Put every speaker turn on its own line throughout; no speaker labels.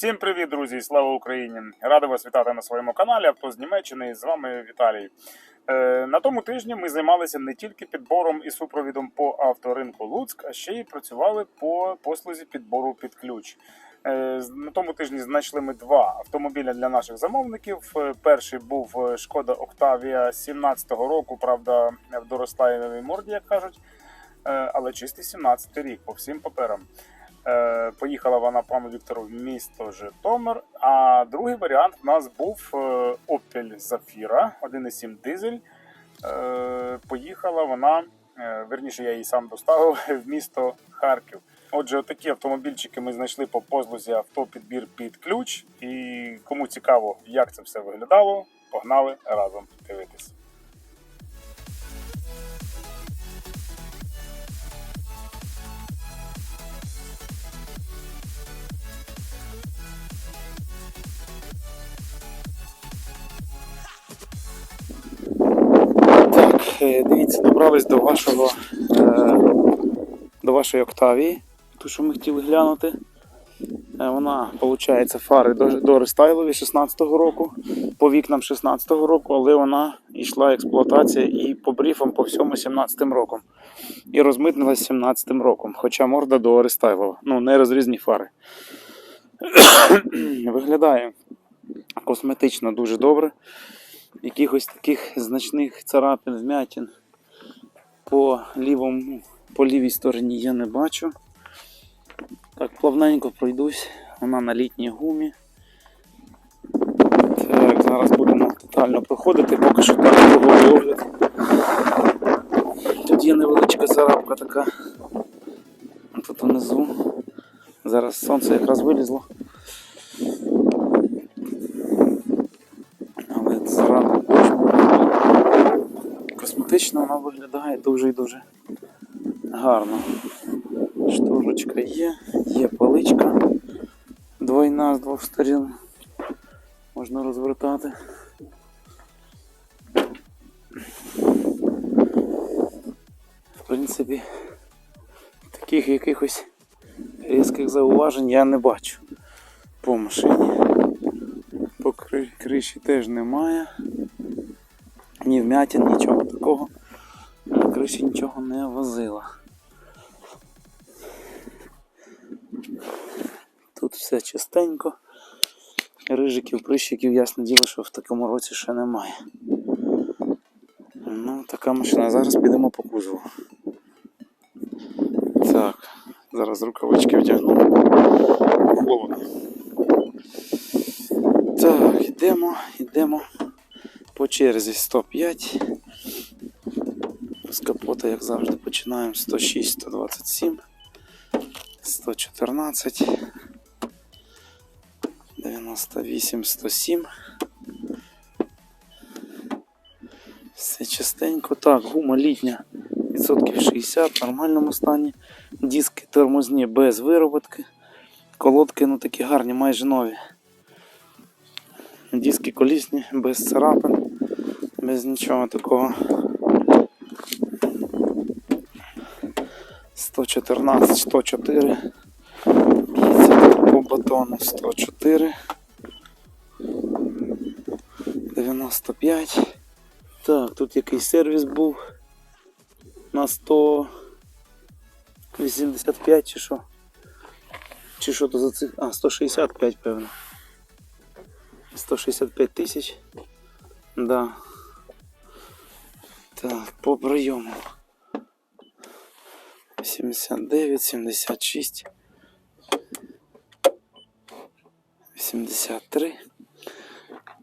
Всім привіт, друзі! Слава Україні! Радий вас вітати на своєму каналі Авто з Німеччини. З вами Віталій. Е, на тому тижні ми займалися не тільки підбором і супровідом по авторинку Луцьк, а ще й працювали по послузі підбору під ключ. Е, на тому тижні знайшли ми два автомобіля для наших замовників. Е, Перший був Шкода Октавія 17-го року, правда, в доростаєвій морді, як кажуть, але чистий 17-й рік по всім паперам. Е, Поїхала вона пану Віктору в місто Житомир. А другий варіант в нас був е, Opel Zafira 1,7 дизель. Е, Поїхала вона, верніше, я її сам доставив в місто Харків. Отже, такі автомобільчики ми знайшли по позлузі автопідбір під ключ. І кому цікаво, як це все виглядало, погнали разом дивитись. Дивіться, добрались до вашого е, до вашої Октавії, ту, що ми хотіли глянути. Е, Вона, виходить, фари до, рестайлові 16-го року, по вікнам 16-го року, але вона йшла експлуатація і по бріфам по всьому 17-м роком. І розмитнилась 17-м роком, хоча морда до рестайлова. Ну, не розрізні фари. Виглядає косметично дуже добре якихось таких значних царапин, вмятин по лівому, по лівій стороні я не бачу. Так, плавненько пройдусь, вона на літній гумі. Так, зараз будемо детально проходити, поки що так круговий огляд. Тут є невеличка царапка така. Тут внизу. Зараз сонце якраз вилізло. Але зранку дощ був. Косметично вона виглядає дуже і дуже гарно. Шторочка є, є паличка двойна з двох сторін. Можна розвертати. В принципі, таких якихось різких зауважень я не бачу по машині. По кри- криші теж немає. Ні вмятин, нічого такого. Криші нічого не возила. Тут все чистенько. Рижиків, прищиків, ясне діло, що в такому році ще немає. Ну, така машина. Зараз підемо по кузову. Так, зараз рукавички вдягну. Холодно. Так, йдемо, йдемо по черзі 105. З капота, як завжди, починаємо 106, 127, 114, 98, 107. Все частенько. Так, гума літня відсотків 60 в нормальному стані. Диски тормозні без вироботки. Колодки ну такі гарні, майже нові. Диски колісні, без царапин, без нічого такого. 114, 104. Б'ється по батону 104. 95. Так, тут якийсь сервіс був на 185 чи що? Чи що то за цих? А, 165, певно. 165 тисяч. Да. Так, по прийому. 79, 76. 83.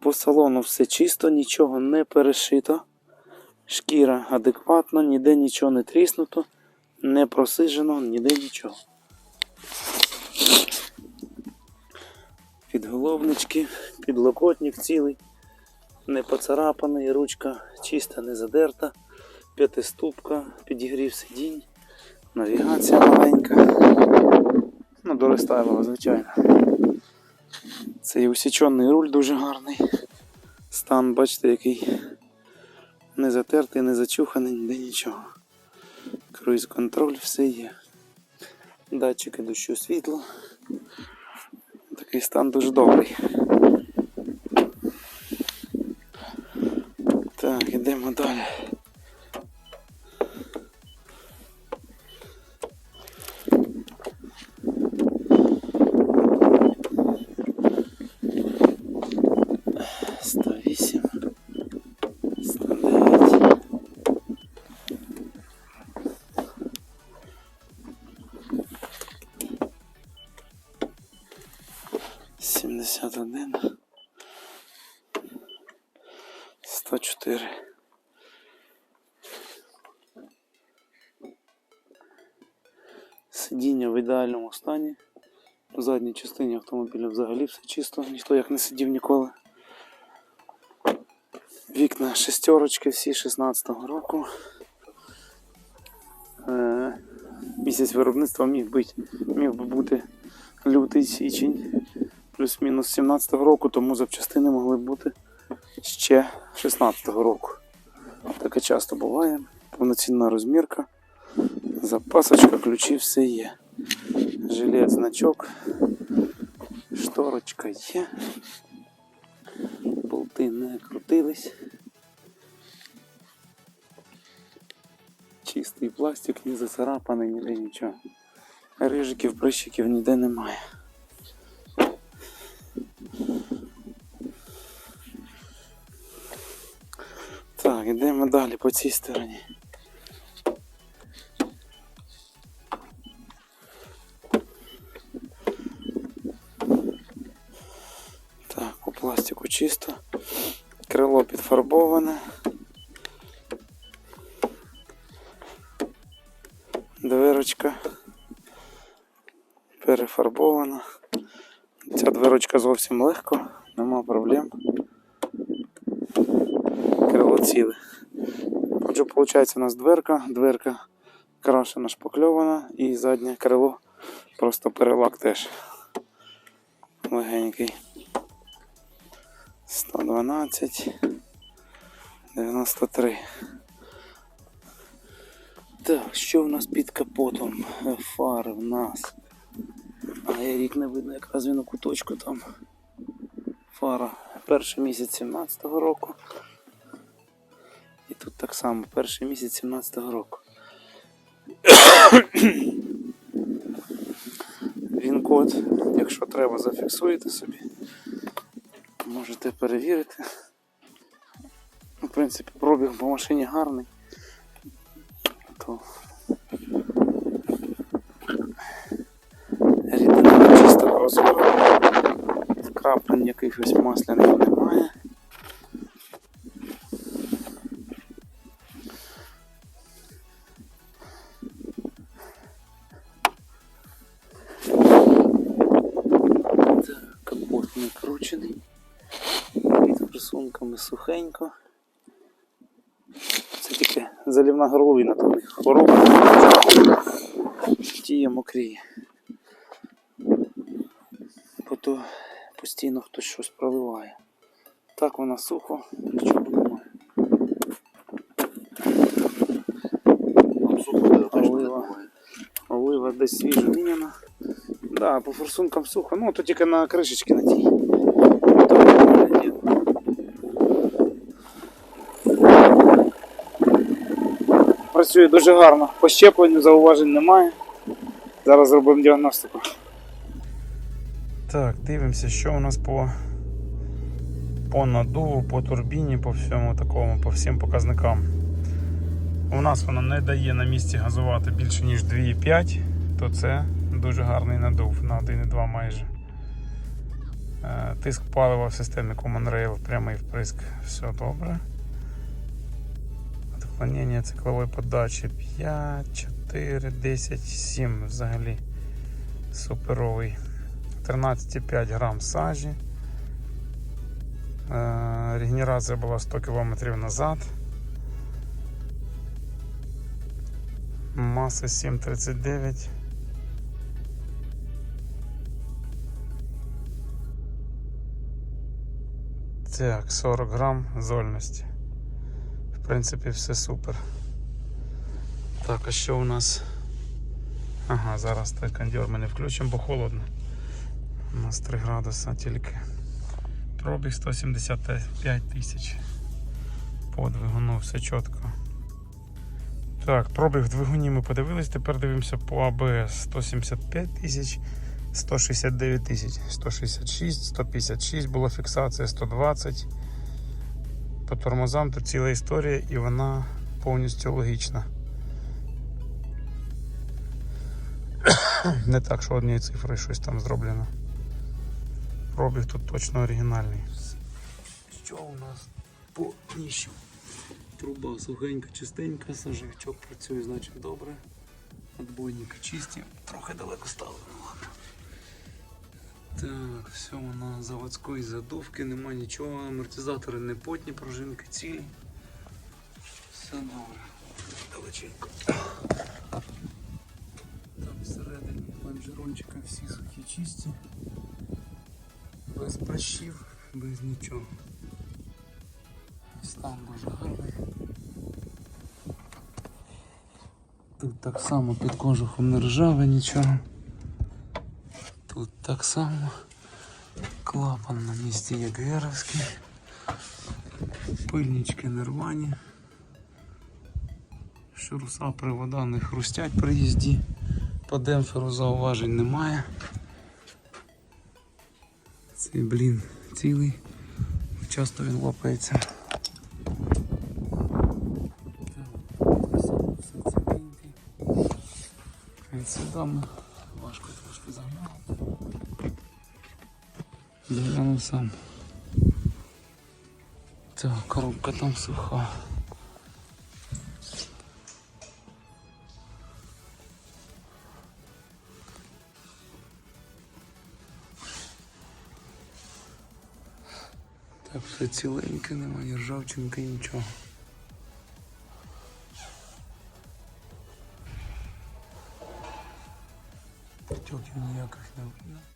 По салону все чисто, нічого не перешито. Шкіра адекватна, ніде нічого не тріснуто, не просижено, ніде нічого. Підголовнички, підлокотник цілий, не поцарапаний, ручка чиста, не задерта, п'ятиступка, підігрів сидінь, навігація маленька. Ну, дорестайлова, звичайно. Цей усічений руль дуже гарний. Стан, бачите, який не затертий, не зачуханий, ніде нічого. Круїз контроль, все є. Датчики дощу світла. Такий стан дуже добрий. Так, ідемо далі. 71 104 Сидіння в ідеальному стані. В задній частині автомобіля взагалі все чисто, ніхто як не сидів ніколи. Вікна шестерочки, всі 16-го року. Е, місяць виробництва міг бути, міг би бути лютий січень плюс-мінус 17-го року, тому запчастини могли бути ще 16-го року. Таке часто буває. Повноцінна розмірка, запасочка, ключі, все є. Жилет, значок, шторочка є. Болти не крутились. Чистий пластик, не зацарапаний, ніде нічого. Рижиків, прищиків ніде немає. Так, йдемо далі по цій стороні. Так, по пластику чисто. Крило підфарбоване. Дверочка перефарбована. Ця дверочка зовсім легко, нема проблем. Ціле. Отже, виходить, у нас дверка, дверка крашена, шпакльована і заднє крило просто перелак теж легенький. 112, 93. Так, що в нас під капотом? Фари в нас. А я рік не видно, якраз він у куточку там. Фара. Перший місяць 17-го року. І тут так само, перший місяць 17-го року. Він код, якщо треба, зафіксуєте собі. Можете перевірити. Ну, В принципі, пробіг по машині гарний. То... Рідина чистого розміру. Вкраплень якихось масляних немає. Тільки залівна горловина, там їх хвороба. Тіє мокріє. Бо то постійно хтось щось проливає. Так вона сухо, нічого немає. Олива. Олива десь свіжо міняна. Да, по форсункам сухо, ну то тільки на кришечки на тій. Так, ні. Працює дуже гарно. По щепленню зауважень немає. Зараз зробимо діагностику. Так, дивимося, що у нас по, по надуву, по турбіні, по всьому такому, по всім показникам. У нас вона не дає на місці газувати більше, ніж 2,5, то це дуже гарний надув на 1,2 майже. Е, Тиск палива в системі Common Rail, прямий вприск, все добре. Отклонення циклової подачі 5, 4, 10, 7 взагалі суперовий. 13,5 грам сажі. Е, Регенерація була 100 км назад. Маса 7,39. Так, 40 грам зольності. В принципі, все супер. Так, а що у нас? Ага, зараз той кондьор ми не включимо, бо холодно. У нас 3 градуса тільки. Пробіг 175 тисяч. По двигуну все чітко. Так, пробіг в двигуні ми подивились, тепер дивимося по АБС 175 тисяч, 169 тисяч, 166, 156 була фіксація, 120. По тормозам тут ціла історія і вона повністю логічна. Не так, що однією цифрою щось там зроблено. Пробіг тут точно оригінальний. Що у нас по ніщу? Труба сухенька, чистенька, сажівчок працює, значить добре. Отбойники чисті, трохи далеко стали. ну ладно. Так, все на заводської задувки, нема нічого, амортизатори не потні, пружинки цілі. Все добре. Далеченько. Там всередині лонжерончика всі сухі чисті. Без пращів, без нічого. Стан дуже гарний. Тут так само під кожухом не ржаве нічого. Тут так само. Клапан на місці як геровський. Пильнички не рвані. Шуруса привода не хрустять при їзді. По демпферу зауважень немає. Цей блін цілий. Часто він лопається. Сюди важко трошки загнати. Заглянув сам. Так, коробка там суха. Так, все ціленьке, немає ржавчинки, нічого. Потьоків ніяких не видно.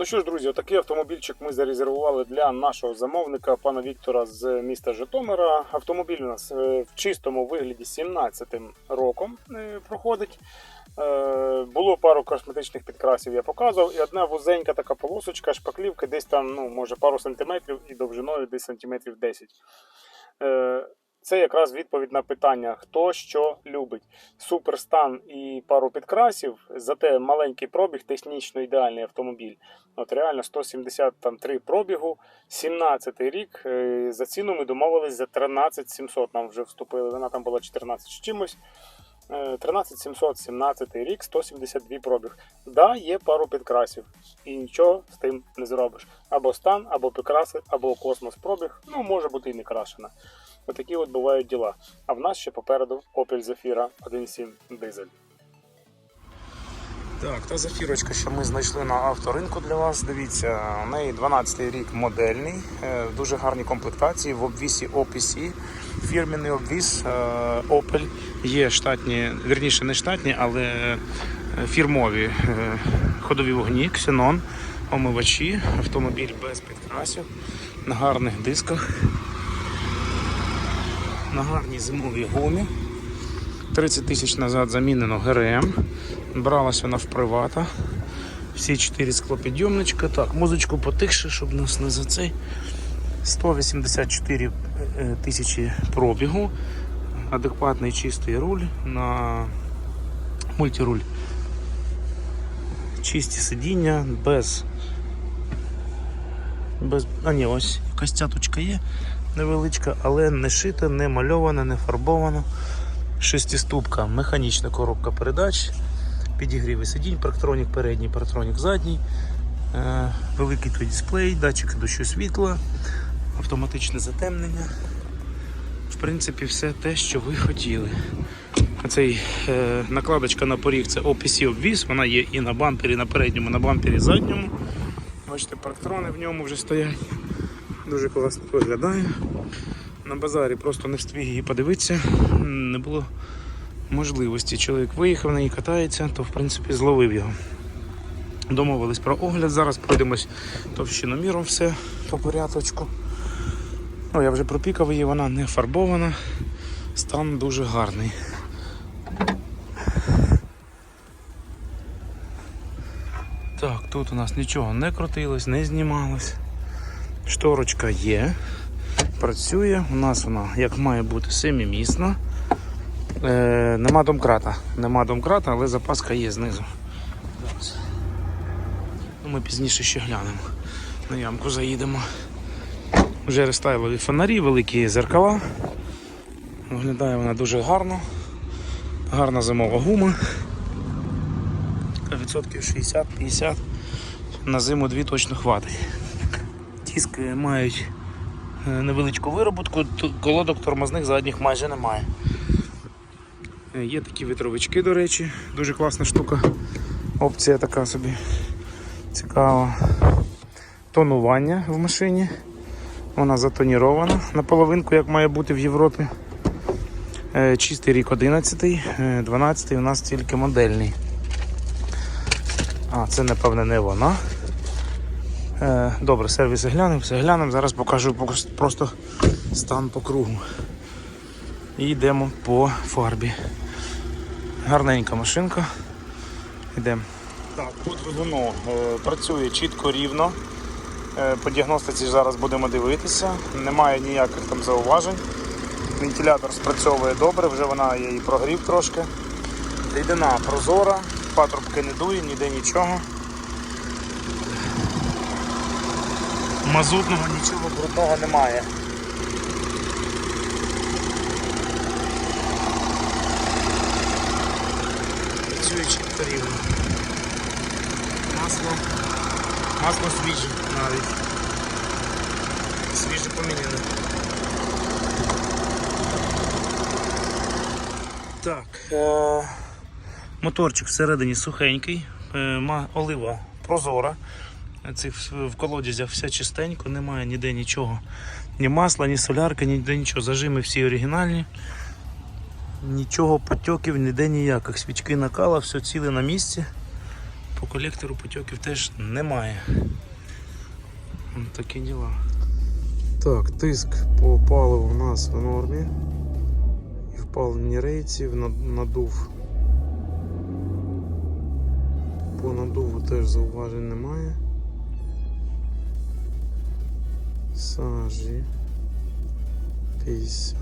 Ну що ж, друзі, отакий автомобільчик ми зарезервували для нашого замовника, пана Віктора з міста Житомира. Автомобіль у нас е, в чистому вигляді 17-м роком е, проходить. Е, Було пару косметичних підкрасів, я показував, і одна вузенька така полосочка, шпаклівка, десь там, ну, може, пару сантиметрів і довжиною десь сантиметрів 10. Е, Це якраз відповідь на питання, хто що любить. Суперстан і пару підкрасів, зате маленький пробіг, технічно ідеальний автомобіль. От реально 173 пробігу, 17 рік. Е, За ціну ми домовились за 13 700. Нам вже вступили. Вона там була 14 з чимось. Е, 13 700, 17 рік, 172 пробіг. Да, є пару підкрасів, і нічого з тим не зробиш. Або стан, або підкраси, або космос пробіг. Ну, може бути і не крашена. Отакі от бувають діла. А в нас ще попереду Opel Zafira 1.7 дизель.
Так, та зафірочка, що ми знайшли на авторинку для вас. Дивіться, у неї 12-й рік модельний, е, в дуже гарній комплектації в обвісі OPC. Фірменний обвіс е, Opel. Є штатні, вірніше не штатні, але е, фірмові ходові вогні, ксенон, омивачі, автомобіль без підкрасів, на гарних дисках, на гарній зимовій гумі. 30 тисяч назад замінено ГРМ. Бралась вона в привата. Всі 4 склопідйомничка. Так, музичку потихше, щоб нас не за цей. 184 е, тисячі пробігу. Адекватний чистий руль на мультируль. Чисті сидіння, без. Без. А ні, ось якась цяточка є невеличка, але не шита, не мальована, не фарбована. Шестиступка, механічна коробка передач, підігріви сидінь, парктронік передній, парктронік задній, е, великий дисплей, датчик дощу світла, автоматичне затемнення. В принципі, все те, що ви хотіли. Цей е, накладочка на поріг це OPC обвіз, вона є і на бампері, на передньому, на бампері задньому. Бачите, парктрони в ньому вже стоять. Дуже класно виглядає. На базарі просто не встиг її подивитися, не було можливості. Чоловік виїхав на ній катається, то в принципі зловив його. Домовились про огляд, зараз пройдемось товщиноміром все по порядочку. Ну, я вже пропікав її, вона не фарбована, стан дуже гарний. Тут у нас нічого не крутилось, не знімалось. Шторочка є, працює. У нас вона як має бути семимісна. Е, нема домкрата. Нема домкрата, але запаска є знизу. Ну, ми пізніше ще глянемо. На ямку заїдемо. Вже рестайлові фонарі, великі зеркала. Виглядає вона дуже гарно. Гарна зимова гума. Відсотків 60-50. На зиму дві точно хватить. Тіски мають е, невеличку вироботку, колодок тормозних задніх майже немає. Е, Є такі вітровички, до речі, дуже класна штука. Опція така собі цікава. Тонування в машині. Вона затонірована на половинку, як має бути в Європі. Е, Чистий рік 11, е, 12 у нас тільки модельний. А, це напевне не вона. Е, Добре, сервіси глянемо, все глянемо. Зараз покажу просто стан по кругу. І йдемо по фарбі. Гарненька машинка. Йдемо. Так, тут двигуно е, працює чітко рівно. Е, По діагностиці зараз будемо дивитися. Немає ніяких там зауважень. Вентилятор спрацьовує добре, вже вона її прогрів трошки. Рідина прозора, патрубки не дує, ніде нічого. Мазутного нічого брудного немає. Працює чітко рівно. Масло. Масло свіже навіть. Свіже поміняне. Так. Е- моторчик всередині сухенький, е- олива прозора. Цих в колодязях все чистенько, немає ніде нічого. Ні масла, ні солярки, ніде нічого. Зажими всі оригінальні. Нічого потьоків, ніде ніяких. Свічки накала, все ціле на місці. По колектору потьоків теж немає. Такі діла. Так, тиск по паливу у нас в нормі. І впалені рейців, над- надув. По надуву теж зауважень немає. Сажі 50.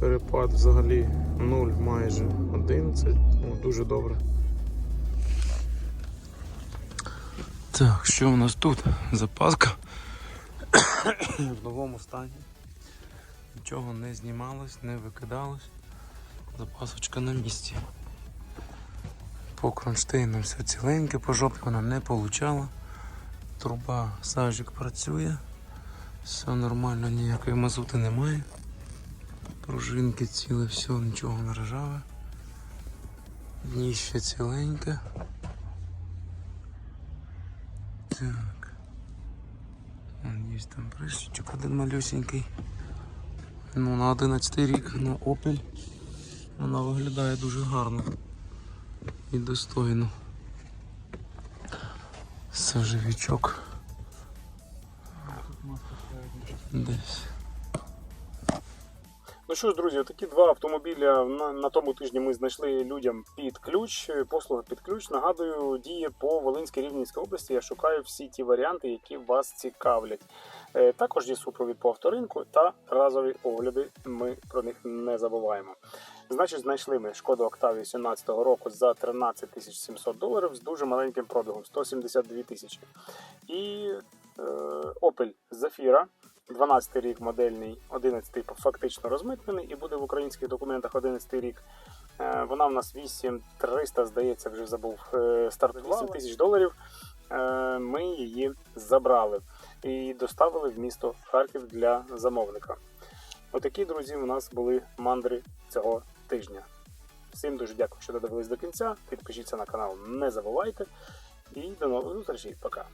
Перепад взагалі 0 майже 11. Ну, дуже добре. Так, що у нас тут? Запаска в новому стані. Нічого не знімалось, не викидалось. Запасочка на місці. По кронштейну все ціленьке, по жопі вона не получала. Труба сажик працює. Все нормально, ніякої мазути немає. Пружинки ціле, все, нічого не ржаве. Дніще ціленьке. Так. Є там прищичок один малюсенький. Ну, на 11 рік на Opel. Вона виглядає дуже гарно і достойно. Сажевичок. Десь.
Ну що ж, друзі, такі два автомобіля на, на тому тижні ми знайшли людям під ключ. Послуга під ключ. Нагадую, діє по Волинській Рівненській області. Я шукаю всі ті варіанти, які вас цікавлять. Е, Також є супровід по авторинку та разові огляди. Ми про них не забуваємо. Значить, знайшли ми шкоду Октавію 17 року за 13 тисяч 700 доларів з дуже маленьким пробігом 172 тисячі. І е, Opel Zafira 12 рік модельний, 11 фактично розмитнений і буде в українських документах 11 рік. Е, Вона в нас 8300, здається, вже забув е, стартувала 8 тисяч доларів. Е, Ми її забрали і доставили в місто Харків для замовника. Отакі, друзі, у нас були мандри цього тижня. Всім дуже дякую, що додивились до кінця. Підпишіться на канал, не забувайте. І до нових зустрічей. Пока.